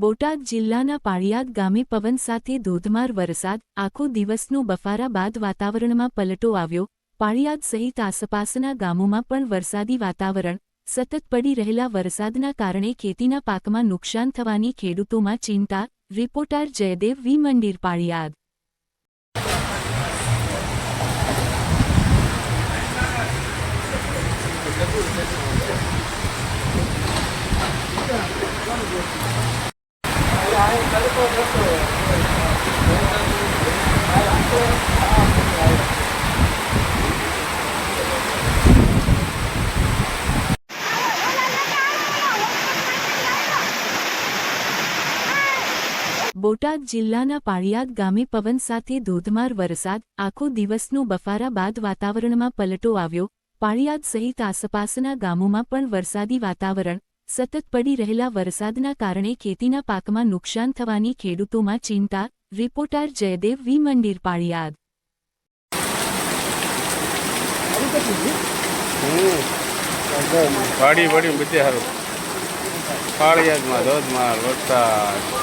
બોટાદ જિલ્લાના પાળિયાદ ગામે પવન સાથે ધોધમાર વરસાદ, આખો દિવસનો બફારા બાદ વાતાવરણમાં પલટો આવ્યો. પાળિયાદ સહિત આસપાસના ગામોમાં પણ વરસાદી વાતાવરણ સતત પડી રહેલા વરસાદના કારણે ખેતીના પાકમાં નુકસાન થવાની ખેડૂતોમાં ચિંતા, રિપોર્ટર જયદેવ વી મંદિર, પાળિયાદ. બોટાદ જિલ્લાના પાળિયાદ ગામે પવન સાથે ધોધમાર વરસાદ, આખો દિવસનો બફારા બાદ વાતાવરણમાં પલટો આવ્યો. પાળિયાદ સહિત આસપાસના ગામોમાં પણ વરસાદી વાતાવરણ સતત પડી રહેલા વરસાદના કારણે ખેતીના પાકમાં નુકસાન થવાની ખેડૂતોમાં ચિંતા, રિપોર્ટર જયદેવ વી મંદિર પાળિયાદ વાડી વાડી બધે સારું. પાળિયાદમાં ધોધમાર વરસાદ.